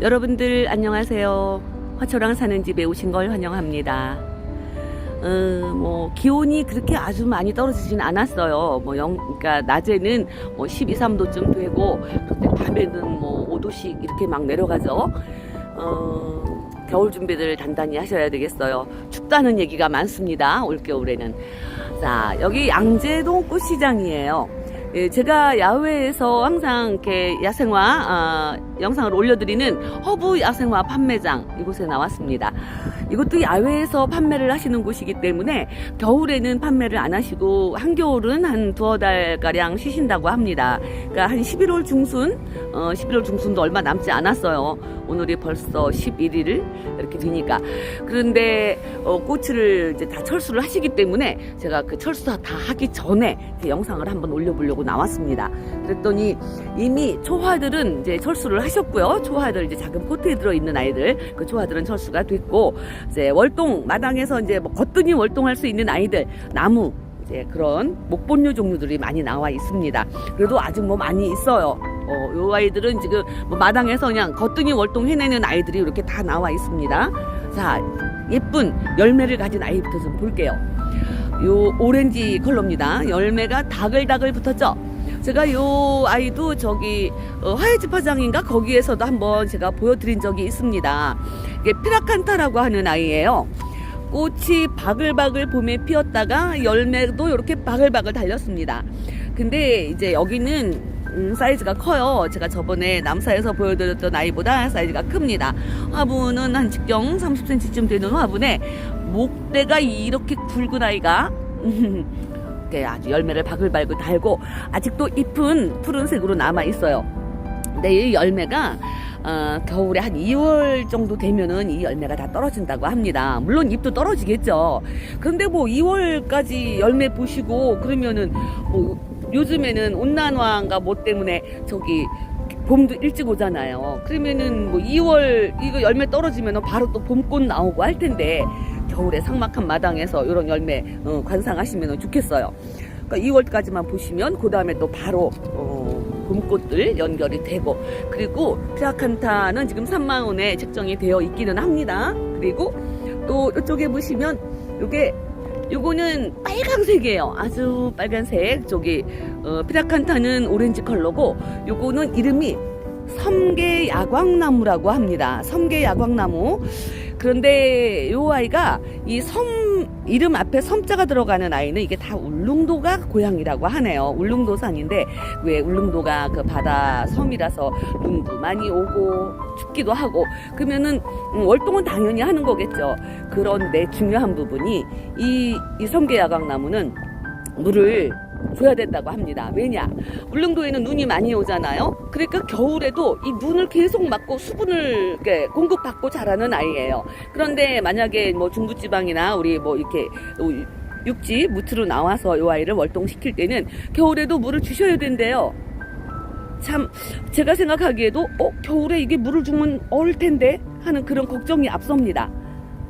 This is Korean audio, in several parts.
여러분들 안녕하세요. 화초랑 사는 집에 오신 걸 환영합니다. 어, 뭐 기온이 그렇게 아주 많이 떨어지진 않았어요. 뭐 영, 그러니까 낮에는 뭐 12, 3도쯤 되고 그때 밤에는 뭐 5도씩 이렇게 막 내려가죠. 어, 겨울 준비들 단단히 하셔야 되겠어요. 춥다는 얘기가 많습니다. 올겨울에는. 자, 여기 양재동 꽃시장이에요. 예, 제가 야외에서 항상 이렇게 야생화 아, 영상을 올려드리는 허브 야생화 판매장 이곳에 나왔습니다. 이것도 야외에서 판매를 하시는 곳이기 때문에 겨울에는 판매를 안 하시고 한겨울은 한 두어 달 가량 쉬신다고 합니다. 그러니까 한 11월 중순, 어, 11월 중순도 얼마 남지 않았어요. 오늘이 벌써 11일 이렇게 되니까 그런데 어, 꽃을 이제 다 철수를 하시기 때문에 제가 그 철수 다 하기 전에 영상을 한번 올려보려고 나왔습니다. 그랬더니 이미 초화들은 이제 철수를 하셨고요. 초화들 이제 작은 포트에 들어 있는 아이들 그 초화들은 철수가 됐고 이제 월동 마당에서 이제 뭐 거뜬히 월동할 수 있는 아이들 나무 이제 그런 목본류 종류들이 많이 나와 있습니다. 그래도 아직 뭐 많이 있어요. 어, 요 아이들은 지금 뭐 마당에서 그냥 거뜬히 월동해내는 아이들이 이렇게 다 나와 있습니다. 자, 예쁜 열매를 가진 아이부터 좀 볼게요. 요 오렌지 컬러입니다. 열매가 다글다글 붙었죠? 제가 요 아이도 저기 어, 화해집 화장인가 거기에서도 한번 제가 보여드린 적이 있습니다. 이게 피라칸타라고 하는 아이예요. 꽃이 바글바글 봄에 피었다가 열매도 이렇게 바글바글 달렸습니다. 근데 이제 여기는 음, 사이즈가 커요. 제가 저번에 남사에서 보여드렸던 아이보다 사이즈가 큽니다. 화분은 한 직경 30cm쯤 되는 화분에 목대가 이렇게 굵은 아이가 이렇게 아주 열매를 바글바글 달고 아직도 잎은 푸른색으로 남아 있어요. 근데 이 열매가 어, 겨울에 한 2월 정도 되면은 이 열매가 다 떨어진다고 합니다. 물론 잎도 떨어지겠죠. 그런데 뭐 2월까지 열매 보시고 그러면은 뭐 요즘에는 온난화인가 뭐 때문에 저기 봄도 일찍 오잖아요. 그러면은 뭐 2월 이거 열매 떨어지면은 바로 또 봄꽃 나오고 할 텐데 겨울에 삭막한 마당에서 이런 열매 어, 관상하시면 좋겠어요. 그러니까 2월까지만 보시면 그 다음에 또 바로 어, 봄꽃들 연결이 되고 그리고 피라칸타는 지금 3만 원에 책정이 되어 있기는 합니다. 그리고 또 이쪽에 보시면 이게 요거는 빨강색이에요. 아주 빨간색. 저기 어, 피라칸타는 오렌지 컬러고 요거는 이름이 섬계 야광나무라고 합니다. 섬계 야광나무. 그런데 요 아이가 이 섬 이름 앞에 섬자가 들어가는 아이는 이게 다 울릉도가 고향이라고 하네요. 울릉도산인데 왜 울릉도가 그 바다 섬이라서 눈도 많이 오고 춥기도 하고 그러면은 음, 월동은 당연히 하는 거겠죠. 그런데 중요한 부분이 이, 이 섬계 야광나무는 물을 줘야 된다고 합니다. 왜냐? 울릉도에는 눈이 많이 오잖아요. 그러니까 겨울에도 이 눈을 계속 맞고 수분을 공급받고 자라는 아이예요. 그런데 만약에 뭐 중부지방이나 우리 뭐 이렇게 육지 무트로 나와서 이 아이를 월동시킬 때는 겨울에도 물을 주셔야 된대요. 참 제가 생각하기에도 어 겨울에 이게 물을 주면 얼 텐데 하는 그런 걱정이 앞섭니다.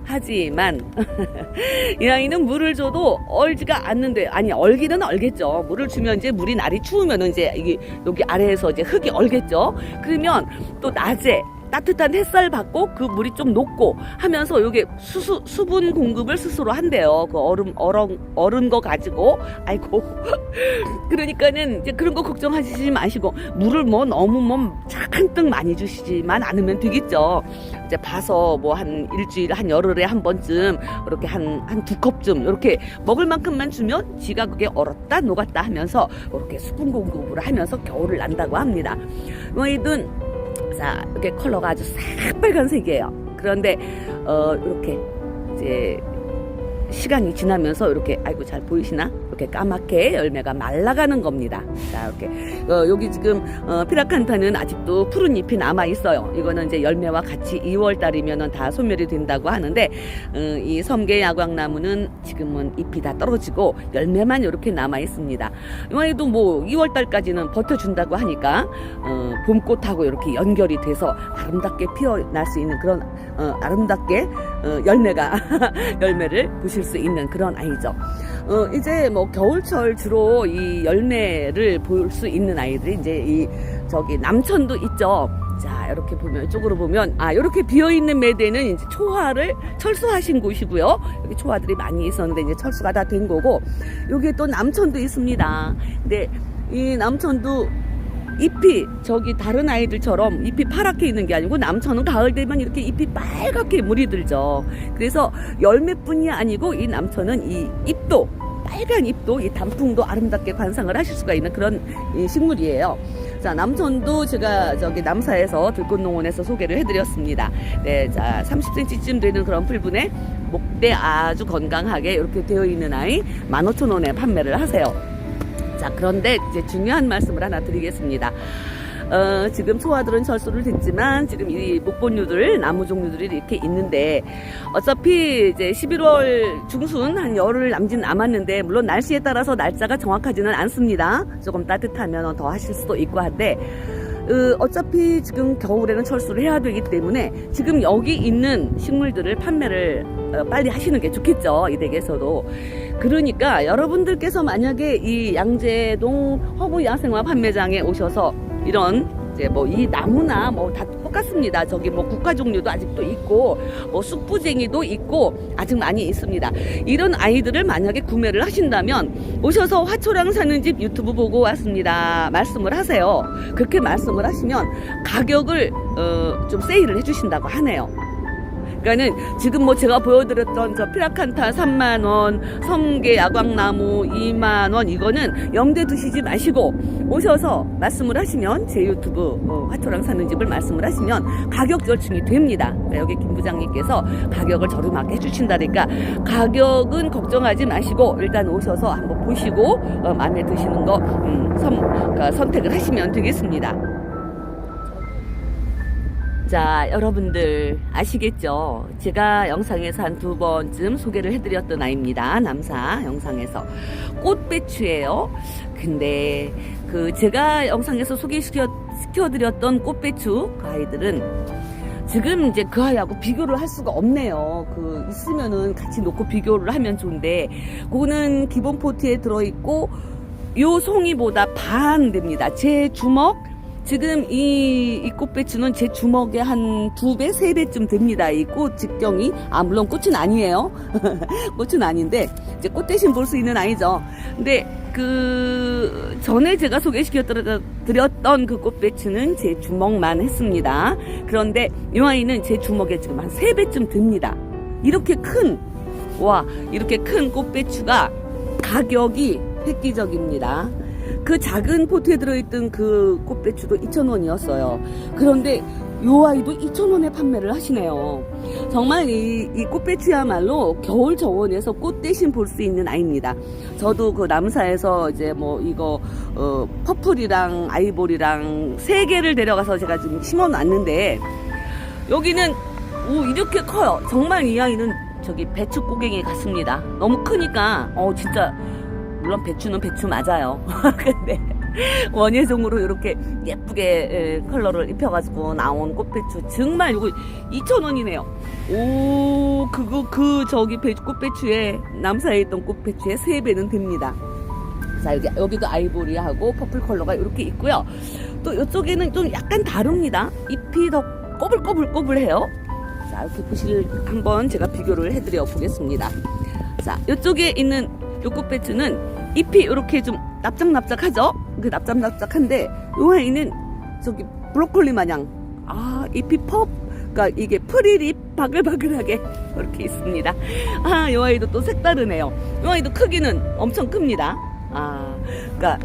하지만 이 아이는 물을 줘도 얼지가 않는데 아니 얼기는 얼겠죠. 물을 주면 이제 물이 날이 추우면 이제 이게 여기 아래에서 이제 흙이 얼겠죠. 그러면 또 낮에 따뜻한 햇살 받고 그 물이 좀 녹고 하면서 요게 수수, 수분 공급을 스스로 한대요. 그 얼음 얼음 얼은 거 가지고 아이고 그러니까는 이제 그런 거 걱정하시지 마시고 물을 뭐 너무 뭐 잔뜩 많이 주시지만 않으면 되겠죠. 이제 봐서 뭐 한 일주일 한 열흘에 한 번쯤 이렇게 한 한 두 컵쯤 이렇게 먹을 만큼만 주면 지가 그게 얼었다 녹았다 하면서 이렇게 수분 공급을 하면서 겨울을 난다고 합니다. 뭐이든 자 이렇게 컬러가 아주 새빨간색이에요. 그런데 어 이렇게 이제 시간이 지나면서 이렇게 아이고 잘 보이시나? 이렇게 까맣게 열매가 말라가는 겁니다. 자 이렇게 어, 여기 지금 어, 피라칸타는 아직도 푸른 잎이 남아 있어요. 이거는 이제 열매와 같이 2월 달이면은 다 소멸이 된다고 하는데 어, 이 섬계 야광나무는 지금은 잎이 다 떨어지고 열매만 이렇게 남아 있습니다. 이번에도 뭐 2월 달까지는 버텨준다고 하니까 어, 봄꽃하고 이렇게 연결이 돼서 아름답게 피어날 수 있는 그런 어, 아름답게 어, 열매가 열매를 보실 수 있는 그런 아이죠. 어, 이제 뭐 겨울철 주로 이 열매를 볼 수 있는 아이들이 이제 이 저기 남천도 있죠. 자 자, 이렇게 보면, 이쪽으로 보면, 아, 이렇게 비어 있는 매대는 이제 초화를 철수하신 곳이고요. 여기 초화들이 많이 있었는데, 이제 철수가 다 된 거고, 여기에 또 남천도 있습니다. 근데 이 남천도 잎이 저기 다른 아이들처럼 잎이 파랗게 있는 게 아니고 남천은 가을 되면 이렇게 잎이 빨갛게 물이 들죠. 그래서 열매뿐이 아니고 이 남천은 이 잎도 빨간 잎도 이 단풍도 아름답게 관상을 하실 수가 있는 그런 이 식물이에요. 자, 남천도 제가 저기 남사에서 들꽃농원에서 소개를 해드렸습니다. 네, 자, 30cm쯤 되는 그런 풀분에 목대 아주 건강하게 이렇게 되어 있는 아이 15,000원에 판매를 하세요. 자, 그런데 이제 중요한 말씀을 하나 드리겠습니다. 어, 지금 소화들은 철수를 됐지만 지금 이 목본류들 나무 종류들이 이렇게 있는데 어차피 이제 11월 중순 한 열흘 남짓 남았는데 물론 날씨에 따라서 날짜가 정확하지는 않습니다. 조금 따뜻하면 더 하실 수도 있고 한데 어, 어차피 지금 겨울에는 철수를 해야 되기 때문에 지금 여기 있는 식물들을 판매를 어, 빨리 하시는 게 좋겠죠 이 댁에서도 그러니까 여러분들께서 만약에 이 양재동 허브 야생화 판매장에 오셔서 이런 이제 뭐 이 나무나 뭐 다 똑같습니다. 저기 뭐 국화 종류도 아직도 있고 뭐 쑥부쟁이도 있고 아직 많이 있습니다. 이런 아이들을 만약에 구매를 하신다면 오셔서 화초랑 사는 집 유튜브 보고 왔습니다. 말씀을 하세요. 그렇게 말씀을 하시면 가격을 어, 좀 세일을 해주신다고 하네요. 그러니까는 지금 뭐 제가 보여드렸던 저 피라칸타 3만 원, 성게 야광나무 2만 원 이거는 염두에 두시지 마시고 오셔서 말씀을 하시면 제 유튜브 어, 화초랑 사는 집을 말씀을 하시면 가격 절충이 됩니다. 그러니까 여기 김 부장님께서 가격을 저렴하게 해주신다니까 가격은 걱정하지 마시고 일단 오셔서 한번 보시고 어, 마음에 드시는 거 음, 선, 그러니까 선택을 하시면 되겠습니다. 자, 여러분들 아시겠죠? 제가 영상에서 한 두 번쯤 소개를 해드렸던 아이입니다. 남사 영상에서. 꽃배추예요. 근데 그 제가 영상에서 소개시켜 시켜드렸던 꽃배추 그 아이들은 지금 이제 그 아이하고 비교를 할 수가 없네요. 그 있으면은 같이 놓고 비교를 하면 좋은데 그거는 기본 포트에 들어있고 요 송이보다 반 됩니다. 제 주먹 지금 이, 이 꽃배추는 제 주먹에 한 두 배, 세 배쯤 됩니다. 이 꽃 직경이. 아, 물론 꽃은 아니에요. 꽃은 아닌데, 이제 꽃 대신 볼 수 있는 아이죠. 근데 그, 전에 제가 소개시켜 드렸던 그 꽃배추는 제 주먹만 했습니다. 그런데 이 아이는 제 주먹에 지금 한 세 배쯤 됩니다. 이렇게 큰, 와, 이렇게 큰 꽃배추가 가격이 획기적입니다. 그 작은 포트에 들어있던 그 꽃배추도 2,000원이었어요. 그런데 요 아이도 2,000원에 판매를 하시네요. 정말 이, 이 꽃배추야말로 겨울 정원에서 꽃 대신 볼 수 있는 아이입니다. 저도 그 남사에서 이제 뭐 이거 어, 퍼플이랑 아이보리랑 세 개를 데려가서 제가 지금 심어 놨는데 여기는 오 이렇게 커요. 정말 이 아이는 저기 배추 꼬갱이 같습니다. 너무 크니까 어 진짜 물론 배추는 배추 맞아요. 근데 원예종으로 이렇게 예쁘게 에, 컬러를 입혀가지고 나온 꽃배추 정말 이거 2,000원이네요. 오 그거 그 저기 배, 꽃배추에 남사에 있던 꽃배추의 3배는 됩니다. 자 여기 여기도 아이보리하고 퍼플 컬러가 이렇게 있고요. 또 이쪽에는 좀 약간 다릅니다. 잎이 더 꼬불꼬불꼬불해요. 자 이렇게 보실 한번 제가 비교를 해드려 보겠습니다. 자 이쪽에 있는 요 꽃배추는 잎이 이렇게 좀 납작납작하죠? 그 납작납작한데 요 아이는 저기 브로콜리 마냥 아 잎이 퍽 그러니까 이게 프릴잎 바글바글하게 이렇게 있습니다. 아, 요 아이도 또 색다르네요. 요 아이도 크기는 엄청 큽니다. 아, 그러니까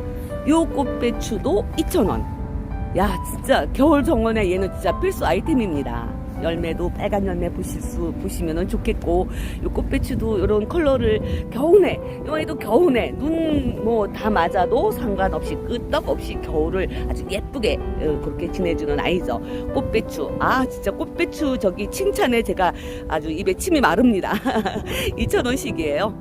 요 꽃배추도 2,000원. 야, 진짜 겨울 정원에 얘는 진짜 필수 아이템입니다. 열매도 빨간 열매 보실 수 보시면은 좋겠고 요 꽃배추도 이런 컬러를 겨우내 요 아이도 겨우내 눈 뭐 다 맞아도 상관없이 끄떡없이 겨울을 아주 예쁘게 어, 그렇게 지내주는 아이죠. 꽃배추. 아 진짜 꽃배추 저기 칭찬에 제가 아주 입에 침이 마릅니다. 2,000원씩이에요.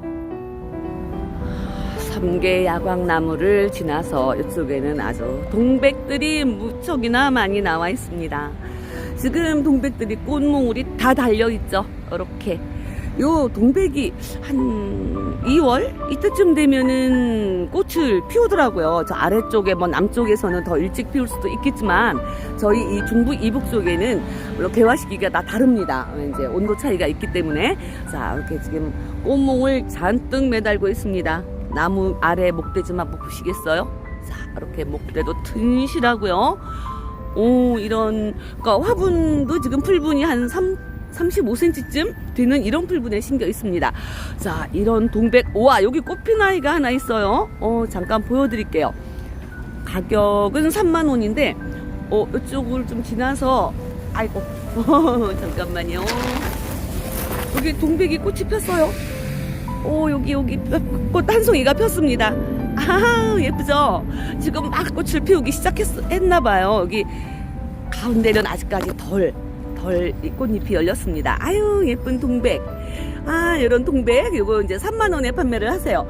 삼계 야광나무를 지나서 이쪽에는 아주 동백들이 무척이나 많이 나와 있습니다. 지금 동백들이 꽃몽울이 다 달려 있죠. 이렇게 요 동백이 한 2월 이때쯤 되면은 꽃을 피우더라고요. 저 아래쪽에 뭐 남쪽에서는 더 일찍 피울 수도 있겠지만 저희 이 중부 이북 쪽에는 물론 개화 시기가 다 다릅니다. 이제 온도 차이가 있기 때문에 자 이렇게 지금 꽃몽을 잔뜩 매달고 있습니다. 나무 아래 한번 보시겠어요? 자 이렇게 목대도 튼실하고요. 오 이런 그러니까 화분도 지금 풀분이 한 3, 35cm쯤 되는 이런 풀분에 심겨 있습니다. 자 이런 동백 와 여기 꽃핀 아이가 하나 있어요. 어 잠깐 보여드릴게요. 가격은 3만 원인데 어 이쪽을 좀 지나서 아이고 잠깐만요. 여기 동백이 꽃이 폈어요. 오 여기 여기 꽃 한 송이가 폈습니다. 아 예쁘죠? 지금 막 꽃을 피우기 시작했나 봐요. 여기 가운데는 아직까지 덜, 덜이 꽃잎이 열렸습니다. 아유 예쁜 동백. 아 이런 동백 이거 이제 3만 원에 판매를 하세요.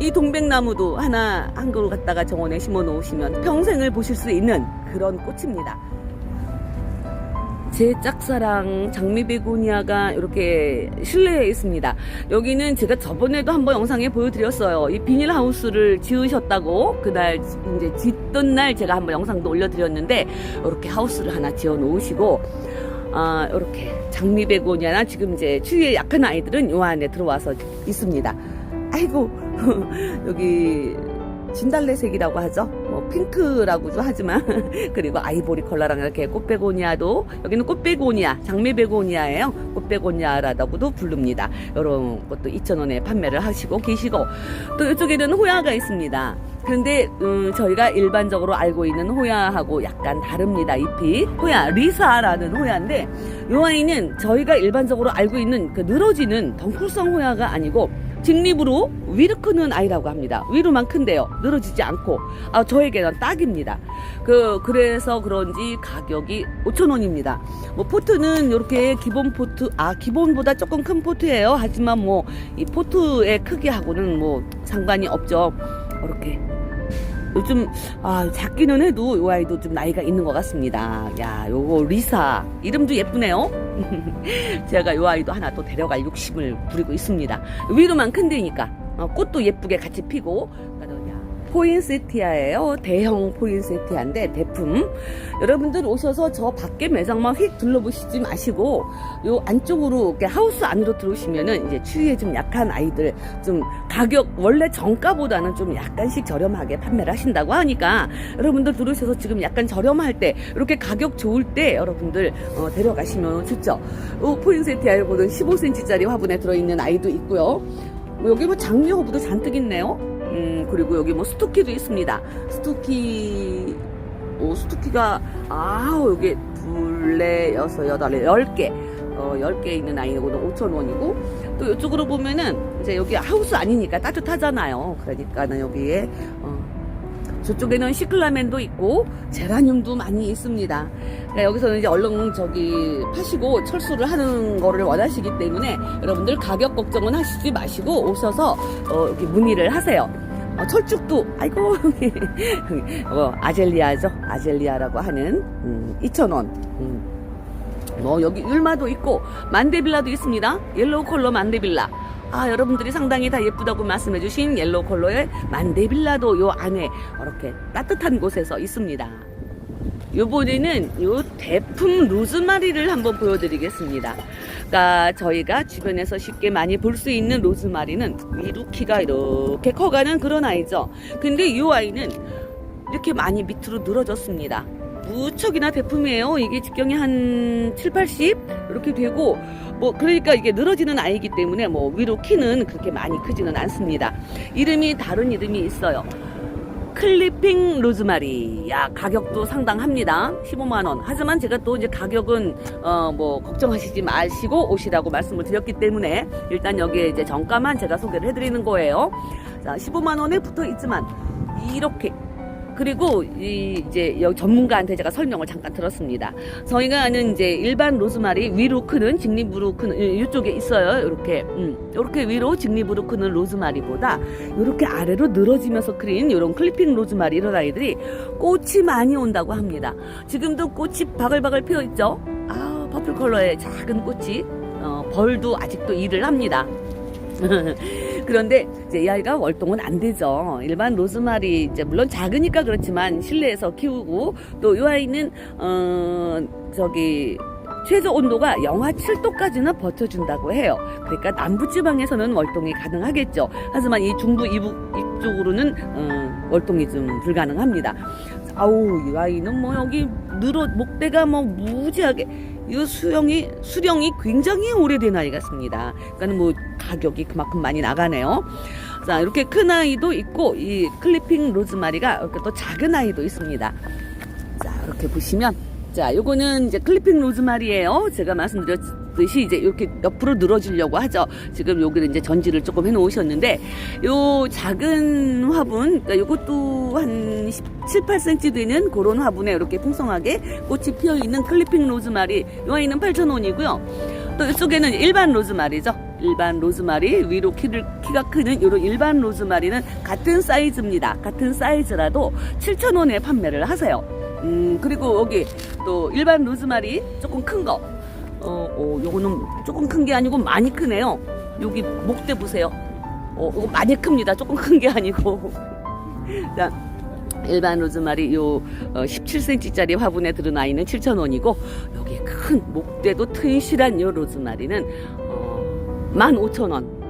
이 동백나무도 하나 한 그루 갖다가 정원에 심어 놓으시면 평생을 보실 수 있는 그런 꽃입니다. 제 짝사랑 장미베고니아가 이렇게 실내에 있습니다. 여기는 제가 저번에도 한번 영상에 보여드렸어요. 이 비닐하우스를 지으셨다고 그날 이제 짓던 날 제가 한번 영상도 올려드렸는데 이렇게 하우스를 하나 지어 놓으시고 아 이렇게 장미베고니아나 지금 이제 추위에 약한 아이들은 요 안에 들어와서 있습니다. 아이고 여기 진달래색이라고 하죠. 뭐 핑크라고도 하지만 그리고 아이보리 컬러랑 이렇게 꽃베고니아도 여기는 꽃베고니아, 장미베고니아예요. 꽃베고니아라고도 부릅니다. 이런 것도 2,000원에 판매를 하시고 계시고 또 이쪽에는 호야가 있습니다. 그런데 음, 저희가 일반적으로 알고 있는 호야하고 약간 다릅니다. 잎이 호야 리사라는 호야인데 이 아이는 저희가 일반적으로 알고 있는 그 늘어지는 덩쿨성 호야가 아니고 직립으로 위로 크는 아이라고 합니다. 위로만 큰데요. 늘어지지 않고. 아, 저에게는 딱입니다. 그, 그래서 그런지 가격이 5,000원입니다. 뭐, 포트는 이렇게 기본 포트, 아, 기본보다 조금 큰 포트예요. 하지만 뭐, 이 포트의 크기하고는 뭐, 상관이 없죠. 이렇게. 요즘, 아, 작기는 해도 이 아이도 좀 나이가 있는 것 같습니다. 야, 요거 리사. 이름도 예쁘네요. 제가 요 아이도 하나 또 데려갈 욕심을 부리고 있습니다. 위로만 큰 데니까 어, 꽃도 예쁘게 같이 피고 포인세티아예요. 대형 포인세티아인데 대품. 여러분들 오셔서 저 밖에 매장만 휙 둘러보시지 마시고 요 안쪽으로 이렇게 하우스 안으로 들어오시면은 이제 추위에 좀 약한 아이들 좀 가격 원래 정가보다는 좀 약간씩 저렴하게 판매를 하신다고 하니까 여러분들 들어오셔서 지금 약간 저렴할 때 이렇게 가격 좋을 때 여러분들 어, 데려가시면 좋죠. 요 포인세티아에보는 15cm짜리 화분에 들어있는 아이도 있고요. 뭐 여기 뭐 장미 허브도 잔뜩 있네요. 음, 그리고 여기 뭐 스투키도 있습니다. 스투키, 오, 스투키가, 아 여기 둘, 넷, 여섯, 여덟, 열 개. 어, 10개 있는 아이고는 5,000원이고, 또 이쪽으로 보면은, 이제 여기 하우스 아니니까 따뜻하잖아요. 그러니까는 여기에, 어, 저쪽에는 시클라멘도 있고, 제라늄도 많이 있습니다. 그러니까 여기서는 이제 얼른 저기 파시고 철수를 하는 거를 원하시기 때문에 여러분들 가격 걱정은 하시지 마시고 오셔서 어, 여기 문의를 하세요. 어, 철쭉도 아이고 어, 아젤리아죠 아젤리아라고 하는 음, 2,000원 음. 뭐 여기 율마도 있고 만데빌라도 있습니다 옐로우 컬러 만데빌라 아 여러분들이 상당히 다 예쁘다고 말씀해주신 옐로우 컬러의 만데빌라도 요 안에 이렇게 따뜻한 곳에서 있습니다 요번에는 요 대품 로즈마리를 한번 보여드리겠습니다. 그러니까 저희가 주변에서 쉽게 많이 볼 수 있는 로즈마리는 위로 키가 이렇게 커가는 그런 아이죠. 근데 이 아이는 이렇게 많이 밑으로 늘어졌습니다. 무척이나 대품이에요. 이게 직경이 한 7, 80 이렇게 되고 뭐 그러니까 이게 늘어지는 아이기 때문에 뭐 위로 키는 그렇게 많이 크지는 않습니다. 이름이 다른 이름이 있어요. 클리핑 로즈마리. 야, 가격도 상당합니다. 15만원. 하지만 제가 또 이제 가격은, 어, 뭐, 걱정하시지 마시고 오시라고 말씀을 드렸기 때문에 일단 여기에 이제 정가만 제가 소개를 해드리는 거예요. 자, 15만원에 붙어 있지만, 이렇게. 그리고 이 이제 여기 전문가한테 제가 설명을 잠깐 들었습니다. 저희가 아는 이제 일반 로즈마리 위로 크는 직립으로 크는 이쪽에 있어요. 이렇게 음, 이렇게 위로 직립으로 크는 로즈마리보다 이렇게 아래로 늘어지면서 크린 이런 클리핑 로즈마리 이런 아이들이 꽃이 많이 온다고 합니다. 지금도 꽃이 바글바글 피어 있죠. 아 퍼플 컬러의 작은 꽃이 어, 벌도 아직도 일을 합니다. 그런데 이제 이 아이가 월동은 안 되죠. 일반 로즈마리 이제 물론 작으니까 그렇지만 실내에서 키우고 또 이 아이는 어 저기 최저 온도가 영하 7도까지는 버텨준다고 해요. 그러니까 남부지방에서는 월동이 가능하겠죠. 하지만 이 중부 이북 이쪽으로는 어, 월동이 좀 불가능합니다. 아우 이 아이는 뭐 여기 늘어 목대가 뭐 무지하게 이 수령이 수령이 굉장히 오래된 아이 같습니다. 그러니까 뭐 가격이 그만큼 많이 나가네요. 자 이렇게 큰 아이도 있고 이 클리핑 로즈마리가 이렇게 또 작은 아이도 있습니다. 자 이렇게 보시면 자 요거는 이제 클리핑 로즈마리예요. 제가 말씀드렸 듯이 이제 이렇게 옆으로 늘어지려고 하죠. 지금 여기는 이제 전지를 조금 해놓으셨는데 요 작은 화분 그러니까 요것도 한 17, 8cm 되는 그런 화분에 이렇게 풍성하게 꽃이 피어 있는 클리핑 로즈마리 요 아이는 8,000원이고요. 또 이쪽에는 일반 로즈마리죠. 일반 로즈마리 위로 키를, 키가 크는 이런 일반 로즈마리는 같은 사이즈입니다. 같은 사이즈라도 7,000원에 판매를 하세요. 음, 그리고 여기 또 일반 로즈마리 조금 큰 거. 어, 어, 요거는 조금 큰 게 아니고 많이 크네요. 여기 목대 보세요. 어, 이거 많이 큽니다. 조금 큰 게 아니고. 자, 일반 로즈마리 요 어, 17cm짜리 화분에 들은 아이는 7,000원이고 여기 큰 목대도 튼실한 요 로즈마리는 어, 15,000원.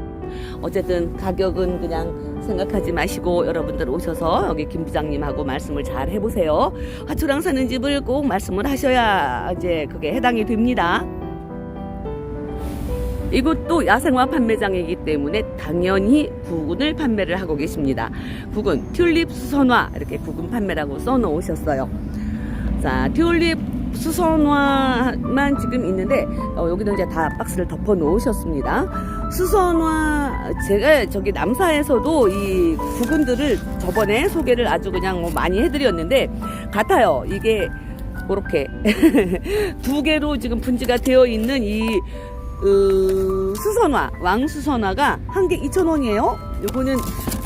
어쨌든 가격은 그냥 생각하지 마시고 여러분들 오셔서 여기 김 부장님하고 말씀을 잘 해보세요. 화초랑 사는 집을 꼭 말씀을 하셔야 이제 그게 해당이 됩니다. 이곳도 야생화 판매장이기 때문에 당연히 구근을 판매를 하고 계십니다. 구근, 튤립 수선화 이렇게 구근 판매라고 써놓으셨어요. 자, 튤립 수선화만 지금 있는데 어, 여기는 이제 다 박스를 덮어 놓으셨습니다. 수선화 제가 저기 남사에서도 이 구근들을 저번에 소개를 아주 그냥 뭐 많이 해드렸는데 같아요. 이게 그렇게 두 개로 지금 분지가 되어 있는 이 어, 수선화 왕수선화가 한 개 2,000원이에요. 요거는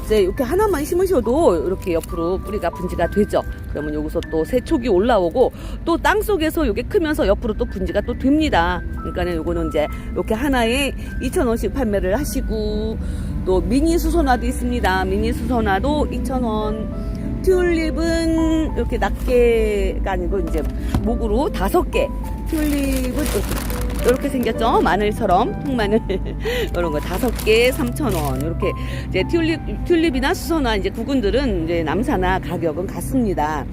이제 이렇게 하나만 심으셔도 이렇게 옆으로 뿌리가 분지가 되죠. 그러면 여기서 또 새촉이 올라오고 또 땅 속에서 이게 크면서 옆으로 또 분지가 또 됩니다. 그러니까는 요거는 이제 이렇게 하나에 2,000원씩 판매를 하시고 또 미니 수선화도 있습니다. 미니 수선화도 2,000원. 튤립은 이렇게 낱개가 아니고 이제 목으로 다섯 개. 튤립은 이렇게 이렇게 생겼죠? 마늘처럼 통마늘 이런 거 다섯 개 3,000원 이렇게 이제 튤립 튤립이나 수선화 이제 구근들은 이제 남사나 가격은 같습니다.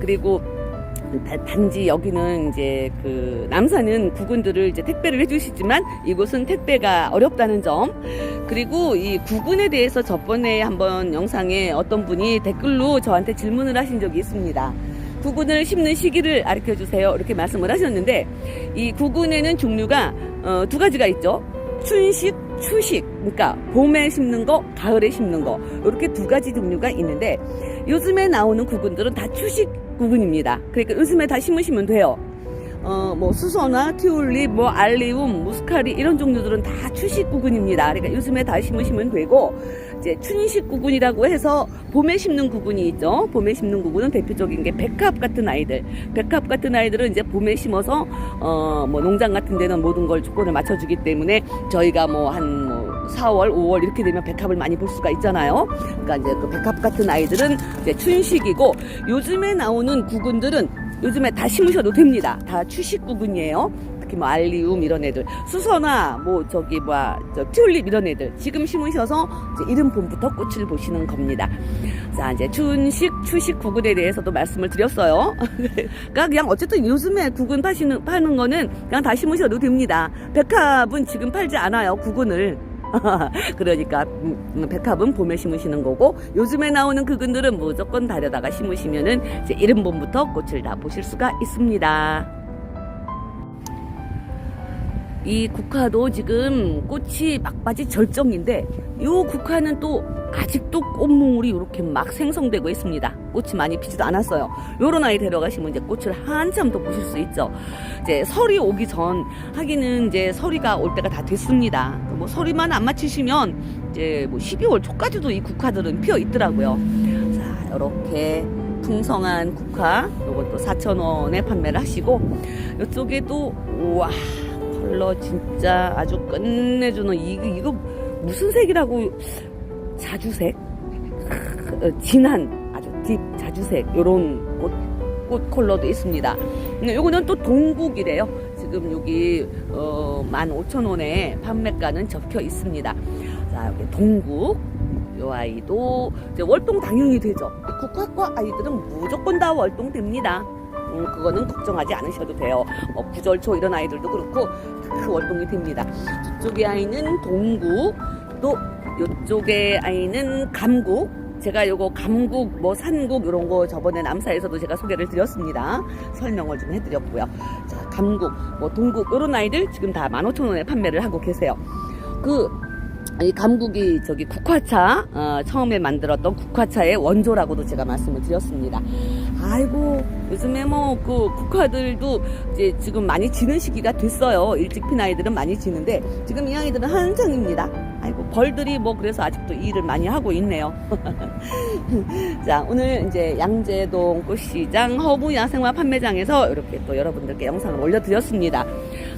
그리고 다- 단지 여기는 이제 그 남사는 구근들을 이제 택배를 해주시지만 이곳은 택배가 어렵다는 점 그리고 이 구근에 대해서 저번에 한번 영상에 어떤 분이 댓글로 저한테 질문을 하신 적이 있습니다. 구근을 심는 시기를 알려 주세요. 이렇게 말씀을 하셨는데 이 구근에는 종류가 어, 두 가지가 있죠. 춘식, 추식. 그러니까 봄에 심는 거, 가을에 심는 거. 이렇게 두 가지 종류가 있는데 요즘에 나오는 구근들은 다 추식 구근입니다. 그러니까 요즘에 다 심으시면 돼요. 어, 뭐 수선화, 튤립, 뭐 알리움, 무스카리 이런 종류들은 다 추식 구근입니다. 그러니까 요즘에 다 심으시면 되고 이제 춘식 구근이라고 해서 봄에 심는 구근이 있죠. 봄에 심는 구근은 대표적인 게 백합 같은 아이들. 백합 같은 아이들은 이제 봄에 심어서 어, 뭐 농장 같은 데는 모든 걸 조건을 맞춰주기 때문에 저희가 뭐한 뭐 4월, 5월 이렇게 되면 백합을 많이 볼 수가 있잖아요. 그러니까 이제 그 백합 같은 아이들은 이제 춘식이고 요즘에 나오는 구근들은 요즘에 다 심으셔도 됩니다. 다 추식 구근이에요. 특히 뭐 알리움 이런 애들, 수선화, 뭐 저기 뭐야, 저 튤립 이런 애들 지금 심으셔서 이제 이른 봄부터 꽃을 보시는 겁니다. 자 이제 춘식, 추식 구근에 대해서도 말씀을 드렸어요. 그러니까 그냥 어쨌든 요즘에 구근 파시는 파는 거는 그냥 다 심으셔도 됩니다. 백합은 지금 팔지 않아요. 구근을. 그러니까 음, 백합은 봄에 심으시는 거고 요즘에 나오는 그 근들은 무조건 다려다가 심으시면은 이제 이른 봄부터 꽃을 다 보실 수가 있습니다. 이 국화도 지금 꽃이 막바지 절정인데 요 국화는 또 아직도 꽃몽울이 이렇게 막 생성되고 있습니다. 꽃이 많이 피지도 않았어요. 요런 아이 데려가시면 이제 꽃을 한참 더 보실 수 있죠. 이제 설이 오기 전 하기는 이제 설이가 올 때가 다 됐습니다. 뭐 설이만 안 맞추시면 이제 뭐 12월 초까지도 이 국화들은 피어 있더라고요. 자, 이렇게 풍성한 국화 요것도 4,000원에 판매를 하시고 이쪽에도 우와 컬러 진짜 아주 끝내주는 이거 이거 무슨 색이라고 자주색 어, 진한 아주 딥 자주색 요런 꽃, 꽃 컬러도 있습니다. 근데 요거는 또 동국이래요. 지금 여기 어, 15,000원에 판매가는 적혀 있습니다. 자, 여기 동국. 요 아이도 이제 월동 당연히 되죠. 국화과 아이들은 무조건 다 월동 됩니다. 음, 그거는 걱정하지 않으셔도 돼요. 뭐 구절초 이런 아이들도 그렇고 다 월동이 됩니다. 저쪽의 아이는 동국, 또 이쪽의 아이는 감국. 제가 요거 감국, 뭐 산국 이런 거 저번에 남사에서도 제가 소개를 드렸습니다. 설명을 좀 해드렸고요. 자, 감국, 뭐 동국 이런 아이들 지금 다 15,000원에 판매를 하고 계세요. 그 이 감국이 저기 국화차 어, 처음에 만들었던 국화차의 원조라고도 제가 말씀을 드렸습니다. 아이고 요즘에 뭐 그 국화들도 이제 지금 많이 지는 시기가 됐어요. 일찍 핀 아이들은 많이 지는데 지금 이 아이들은 한창입니다. 아이고 벌들이 뭐 그래서 아직도 일을 많이 하고 있네요. 자 오늘 이제 양재동 꽃시장 허브 야생화 판매장에서 이렇게 또 여러분들께 영상을 올려드렸습니다.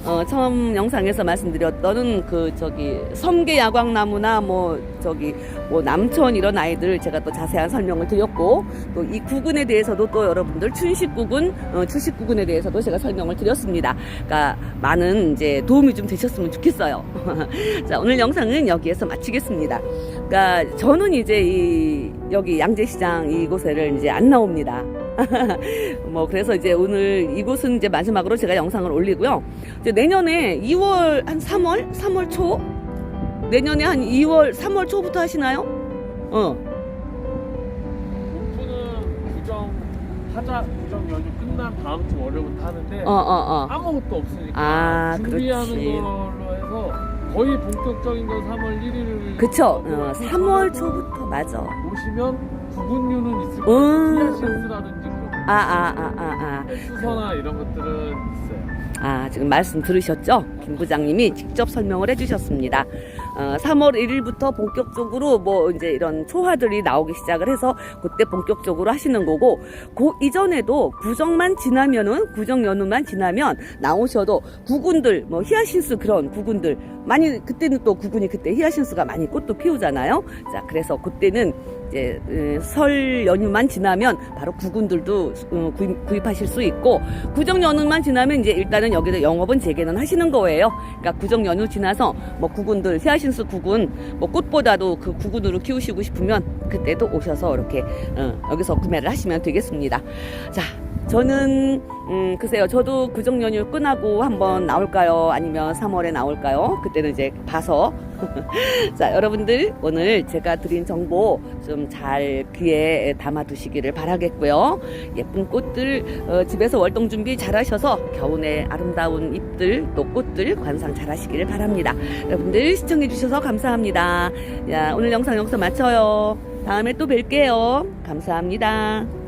어, 처음 영상에서 말씀드렸던 그 저기 섬계 야광나무나 뭐 저기 뭐 남천 이런 아이들 제가 또 자세한 설명을 드렸고 또 이 구근에 대해서도 또 여러분들 춘식 구근, 어, 추식 구근에 대해서도 제가 설명을 드렸습니다. 그러니까 많은 이제 도움이 좀 되셨으면 좋겠어요. 자 오늘 영상은 여기에서 마치겠습니다. 그러니까 저는 이제 이 여기 양재시장 이곳에를 이제 안 나옵니다. 뭐 그래서 이제 오늘 이곳은 이제 마지막으로 제가 영상을 올리고요. 이제 내년에 2월 한 3월 3월 초 내년에 한 2월 3월 초부터 하시나요? 어. 오픈은 구정 하자 구정 연휴 끝난 다음 주 월요일부터 하는데 어, 어, 어. 아무것도 없으니까 아, 준비하는 그렇지. 걸로 해서 거의 본격적인 건 3월 1일 그쵸. 어, 3월 초부터 맞아. 오시면 구근류는 있을 음. 거예요. 히아신스라든지 그런 거. 아, 아, 아, 아, 아. 수서나 이런 것들은 있어요. 아, 지금 말씀 들으셨죠? 김 부장님이 직접 설명을 해주셨습니다. 어, 3월 1일부터 본격적으로 뭐 이제 이런 초화들이 나오기 시작을 해서 그때 본격적으로 하시는 거고, 그 이전에도 구정만 지나면은, 구정 연휴만 지나면 나오셔도 구군들, 뭐 히아신스 그런 구군들, 많이, 그때는 또 구군이 그때 히아신스가 많이 꽃도 피우잖아요. 자, 그래서 그때는 이제 음, 설 연휴만 지나면 바로 구군들도 음, 구입, 구입 하실 수 있고 구정 연휴만 지나면 이제 일단은 여기서 영업은 재개는 하시는 거예요. 그러니까 구정 연휴 지나서 뭐 구군들 히아신스 구군 뭐 꽃보다도 그 구군으로 키우시고 싶으면 그때도 오셔서 이렇게 어, 여기서 구매를 하시면 되겠습니다. 자. 저는 음 글쎄요 저도 구정 연휴 끝나고 한번 나올까요 아니면 3월에 나올까요 그때는 이제 봐서 자, 여러분들 오늘 제가 드린 정보 좀 잘 귀에 담아 두시기를 바라겠고요. 예쁜 꽃들 어, 집에서 월동 준비 잘 하셔서 겨우내 아름다운 잎들 또 꽃들 관상 잘 하시기를 바랍니다. 여러분들 시청해 주셔서 감사합니다. 야, 오늘 영상 여기서 마쳐요. 다음에 또 뵐게요. 감사합니다.